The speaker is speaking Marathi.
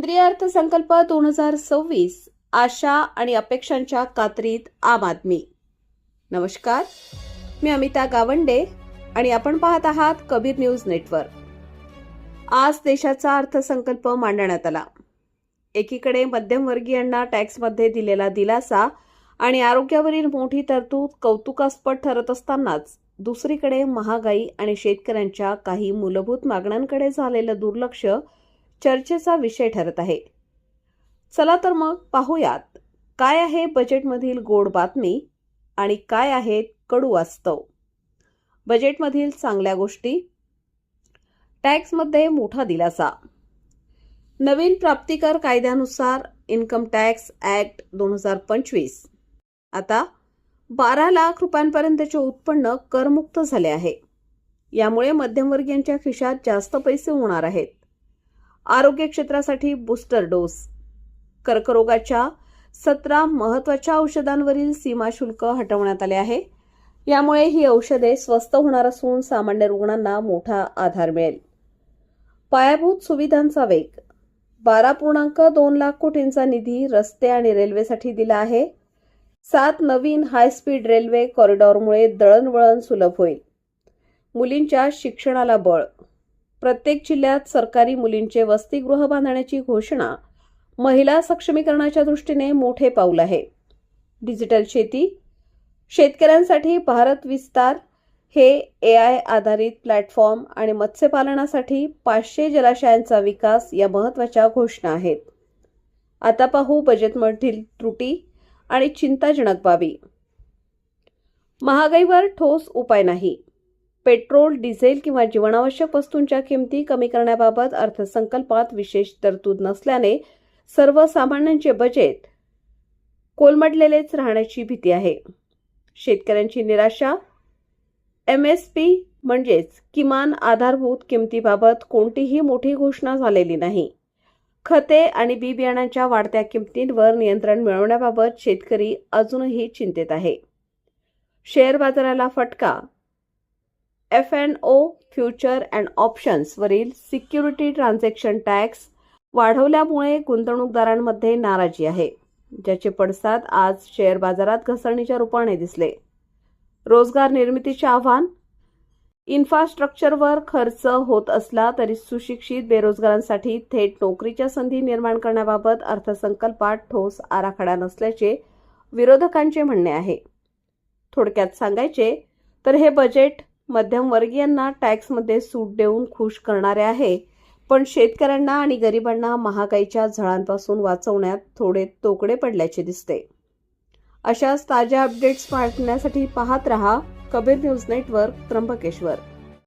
केंद्रीय अर्थसंकल्प दोन हजार सव्वीस आशा आणि अपेक्षांच्या कात्रीत आम आदमी. नमस्कार. मी अमिता गावंडे आणि आपण पाहत आहात कबीर न्यूज नेटवर्क. आज देशाचा अर्थसंकल्प मांडण्यात आला. एकीकडे मध्यमवर्गीयांना टॅक्समध्ये दिलेला दिलासा आणि आरोग्यावरील मोठी तरतूद कौतुकास्पद ठरत असतानाच दुसरीकडे महागाई आणि शेतकऱ्यांच्या काही मूलभूत मागण्यांकडे झालेलं दुर्लक्ष चर्चेचा विषय ठरत आहे. चला तर मग पाहूयात काय आहे बजेटमधील गोड बातमी आणि काय आहेत कडू वास्तव? बजेटमधील चांगल्या गोष्टी? टॅक्समध्ये मोठा दिलासा. नवीन प्राप्तिकर कायद्यानुसार इन्कम टॅक्स ॲक्ट दोन हजार पंचवीस. आता बारा लाख रुपयांपर्यंतचे उत्पन्न करमुक्त झाले आहे. यामुळे मध्यमवर्गीयांच्या खिशात जास्त पैसे होणार आहेत. आरोग्य क्षेत्रासाठी बूस्टर डोस कर्करोगाच्या सतरा महत्त्वाच्या औषधांवरील सीमाशुल्क हटवण्यात आले आहे. यामुळे ही औषधे स्वस्त होणार असून सामान्य रुग्णांना मोठा आधार मिळेल. पायाभूत सुविधांचा वेग. बारा पूर्णांक दोन लाख कोटींचा निधी रस्ते आणि रेल्वेसाठी दिला आहे. सात नवीन हायस्पीड रेल्वे कॉरिडॉरमुळे दळणवळण सुलभ होईल. मुलींच्या शिक्षणाला बळ. प्रत्येक जिल्ह्यात सरकारी मुलींचे वसतिगृह बांधण्याची घोषणा महिला सक्षमीकरणाच्या दृष्टीने मोठे पाऊल आहे. डिजिटल शेती शेतकऱ्यांसाठी भारत विस्तार हे ए आय आधारित प्लॅटफॉर्म आणि मत्स्यपालनासाठी पाचशे जलाशयांचा विकास या महत्त्वाच्या घोषणा आहेत. आता पाहू बजेटमधील त्रुटी आणि चिंताजनक बाबी. महागाईवर ठोस उपाय नाही. पेट्रोल डिझेल किंवा जीवनावश्यक वस्तूंच्या किमती कमी करण्याबाबत अर्थसंकल्पात विशेष तरतूद नसल्याने सर्वसामान्यांचे बजेट कोलमडलेलेच राहण्याची भीती आहे. शेतकऱ्यांची निराशा एम एस पी म्हणजेच किमान आधारभूत किमतीबाबत कोणतीही मोठी घोषणा झालेली नाही. खते आणि बी बियाणांच्या वाढत्या किमतींवर नियंत्रण मिळवण्याबाबत शेतकरी अजूनही चिंतेत आहे. शेअर बाजाराला फटका F N O future and ऑप्शन्सवरील security transaction tax वाढवल्यामुळे गुंतवणूकदारांमध्ये नाराजी आहे ज्याचे पडसाद आज शेअर बाजारात घसरणीच्या रूपाने दिसले. रोजगार निर्मितीचे आव्हान? इन्फ्रास्ट्रक्चरवर खर्च होत असला तरी सुशिक्षित बेरोजगारांसाठी थेट नोकरीच्या संधी निर्माण करण्याबाबत अर्थसंकल्पात ठोस आराखडा नसल्याचे विरोधकांचे म्हणणे आहे. थोडक्यात सांगायचे तर हे बजेट मध्यमवर्गीयांना टॅक्समध्ये सूट देऊन खुश करणारे आहे. पण शेतकऱ्यांना आणि गरिबांना महागाईच्या झळांपासून वाचवण्यात थोडे तोकडे पडल्याचे दिसते. अशाच ताज्या अपडेट्स पाहण्यासाठी पाहत रहा. Kabir news network Trimbakeshwar.